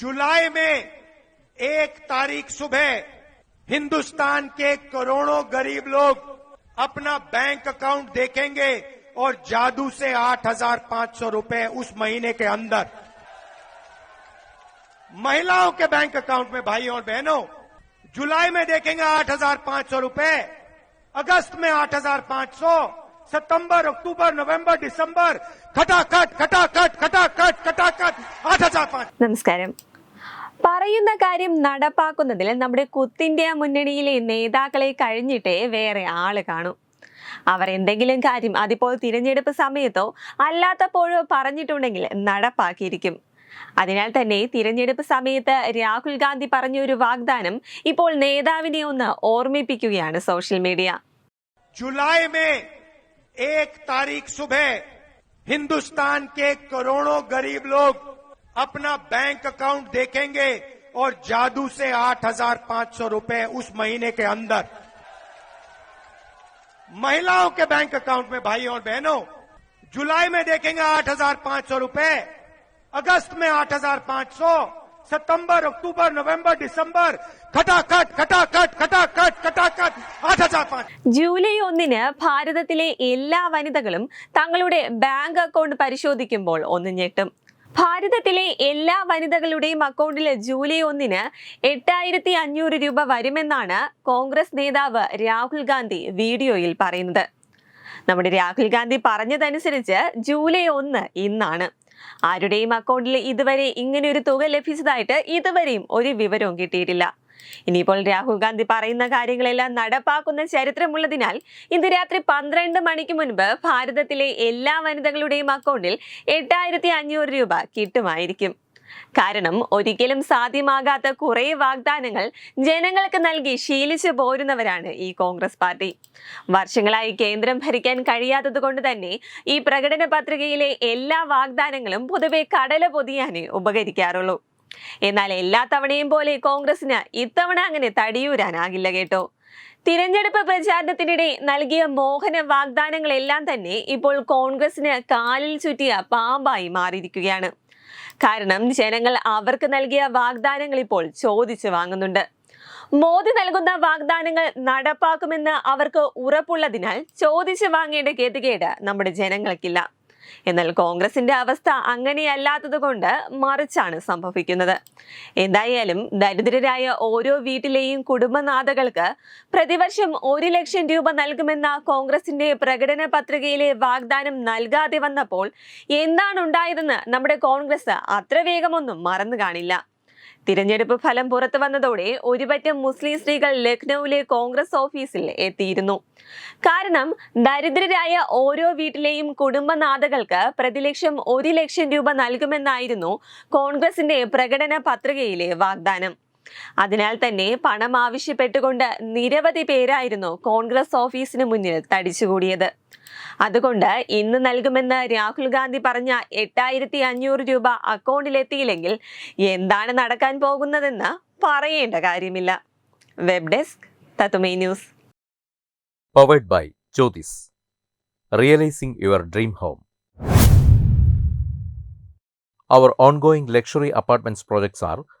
जुलाई में एक तारीख सुबह हिंदुस्तान के करोड़ों गरीब लोग अपना बैंक अकाउंट देखेंगे और जादू से 8,500 रुपए उस महीने के अंदर महिलाओं के बैंक अकाउंट में भाइयों और बहनों जुलाई में देखेंगे 8,500 रुपए अगस्त में 8,500 सितंबर अक्टूबर नवंबर दिसंबर खटाखट खटाखट खटाखट खटाखट 8,500 നമസ്കാരം പറയുന്ന കാര്യം നടപ്പാക്കുന്നതിൽ നമ്മുടെ കുത്തിന്ത്യ മുന്നണിയിലെ നേതാക്കളെ കഴിഞ്ഞിട്ടേ വേറെ ആള് കാണൂ അവർ എന്തെങ്കിലും കാര്യം അതിപ്പോൾ തിരഞ്ഞെടുപ്പ് സമയത്തോ അല്ലാത്തപ്പോഴോ പറഞ്ഞിട്ടുണ്ടെങ്കിൽ നടപ്പാക്കിയിരിക്കും അതിനാൽ തന്നെ തിരഞ്ഞെടുപ്പ് സമയത്ത് രാഹുൽ ഗാന്ധി പറഞ്ഞ ഒരു വാഗ്ദാനം ഇപ്പോൾ നേതാവിനെ ഒന്ന് ഓർമ്മിപ്പിക്കുകയാണ് സോഷ്യൽ മീഡിയ जुलाई में एक तारीख सुबह हिंदुस्तान के करोड़ों गरीब लोग अपना बैंक अकाउंट देखेंगे और जादू से 8,500 रुपए उस महीने के अंदर महिलाओं के बैंक अकाउंट में भाइयों और बहनों जुलाई में देखेंगे 8,500 रुपए अगस्त में 8,500 सितंबर अक्टूबर नवंबर दिसंबर खटाखट खटाखट खटाखट खटाखट 8,500 ജൂലൈ ഒന്നിന് ഭാരതത്തിലെ എല്ലാ വനിതകളും തങ്ങളുടെ ബാങ്ക് അക്കൗണ്ട് പരിശോധിക്കുമ്പോൾ ഒന്ന് ഞെട്ടും ഭാരതത്തിലെ എല്ലാ വനിതകളുടെയും അക്കൗണ്ടിൽ ജൂലൈ ഒന്നിന് എട്ടായിരത്തി അഞ്ഞൂറ് രൂപ വരുമെന്നാണ് കോൺഗ്രസ് നേതാവ് രാഹുൽ ഗാന്ധി വീഡിയോയിൽ പറയുന്നത്. നമ്മുടെ രാഹുൽ ഗാന്ധി പറഞ്ഞതനുസരിച്ച് ജൂലൈ ഒന്ന് ഇന്നാണ്. ആരുടെയും അക്കൗണ്ടിൽ ഇതുവരെ ഇങ്ങനെ ഒരു തുക ലഭിച്ചതായിട്ട് ഇതുവരെയും ഒരു വിവരവും കിട്ടിയിട്ടില്ല. ഇനിയിപ്പോൾ രാഹുൽ ഗാന്ധി പറയുന്ന കാര്യങ്ങളെല്ലാം നടപ്പാക്കുന്ന ചരിത്രമുള്ളതിനാൽ ഇന്ന് രാത്രി പന്ത്രണ്ട് മണിക്ക് മുൻപ് ഭാരതത്തിലെ എല്ലാ വനിതകളുടെയും അക്കൗണ്ടിൽ എട്ടായിരത്തി അഞ്ഞൂറ് രൂപ കിട്ടുമായിരിക്കും. കാരണം ഒരിക്കലും സാധ്യമാകാത്ത കുറെ വാഗ്ദാനങ്ങൾ ജനങ്ങൾക്ക് നൽകി ശീലിച്ചു പോരുന്നവരാണ് ഈ കോൺഗ്രസ് പാർട്ടി. വർഷങ്ങളായി കേന്ദ്രം ഭരിക്കാൻ കഴിയാത്തത് കൊണ്ട് തന്നെ ഈ പ്രകടന പത്രികയിലെ എല്ലാ വാഗ്ദാനങ്ങളും പൊതുവെ കടല പൊതിയാനേ ഉപകരിക്കാറുള്ളൂ. എന്നാൽ എല്ലാ തവണയും പോലെ കോൺഗ്രസിന് ഇത്തവണ അങ്ങനെ തടിയൂരാനാകില്ല കേട്ടോ. തിരഞ്ഞെടുപ്പ് പ്രചാരണത്തിനിടെ നൽകിയ മോഹന വാഗ്ദാനങ്ങളെല്ലാം തന്നെ ഇപ്പോൾ കോൺഗ്രസിന് കാലിൽ ചുറ്റിയ പാമ്പായി മാറിയിരിക്കുകയാണ്. കാരണം ജനങ്ങൾ അവർക്ക് നൽകിയ വാഗ്ദാനങ്ങൾ ഇപ്പോൾ ചോദിച്ചു വാങ്ങുന്നുണ്ട്. മോദി നൽകുന്ന വാഗ്ദാനങ്ങൾ നടപ്പാക്കുമെന്ന് അവർക്ക് ഉറപ്പുള്ളതിനാൽ ചോദിച്ചു വാങ്ങേണ്ട ഗതികേട് നമ്മുടെ ജനങ്ങൾക്കില്ല. എന്നാൽ കോൺഗ്രസിന്റെ അവസ്ഥ അങ്ങനെയല്ലാത്തത് കൊണ്ട് മറിച്ചാണ് സംഭവിക്കുന്നത്. എന്തായാലും ദരിദ്രരായ ഓരോ വീട്ടിലെയും കുടുംബനാഥകൾക്ക് പ്രതിവർഷം ഒരു ലക്ഷം രൂപ നൽകുമെന്ന കോൺഗ്രസിന്റെ പ്രകടന പത്രികയിലെ വാഗ്ദാനം നൽകാതെ വന്നപ്പോൾ എന്താണ് ഉണ്ടായതെന്ന് നമ്മുടെ കോൺഗ്രസ് അത്ര വേഗമൊന്നും മറന്നു കാണില്ല തിരഞ്ഞെടുപ്പ് ഫലം പുറത്തു വന്നതോടെ ഒരുപറ്റം മുസ്ലിം സ്ത്രീകൾ ലക്നൌവിലെ കോൺഗ്രസ് ഓഫീസിൽ എത്തിയിരുന്നു. കാരണം ദരിദ്രരായ ഓരോ വീട്ടിലെയും കുടുംബനാഥകൾക്ക് പ്രതിലക്ഷം ഒരു ലക്ഷം രൂപ നൽകുമെന്നായിരുന്നു കോൺഗ്രസിന്റെ പ്രകടന പത്രികയിലെ വാഗ്ദാനം. അതിനാൽ തന്നെ പണം ആവശ്യപ്പെട്ടുകൊണ്ട് നിരവധി പേരായിരുന്നു കോൺഗ്രസ് ഓഫീസിന് മുന്നിൽ തടിച്ചുകൂടിയത്. അതുകൊണ്ട് ഇന്ന് നൽകുമെന്ന് രാഹുൽ ഗാന്ധി പറഞ്ഞ എട്ടായിരത്തി അഞ്ഞൂറ് രൂപ അക്കൗണ്ടിലെത്തിയില്ലെങ്കിൽ എന്താണ് നടക്കാൻ പോകുന്നതെന്ന് പറയേണ്ട കാര്യമില്ല. വെബ് ഡെസ്ക് തത്തുമൈ news. Powered by Jyothis realising your dream home our ongoing luxury apartments projects Realizing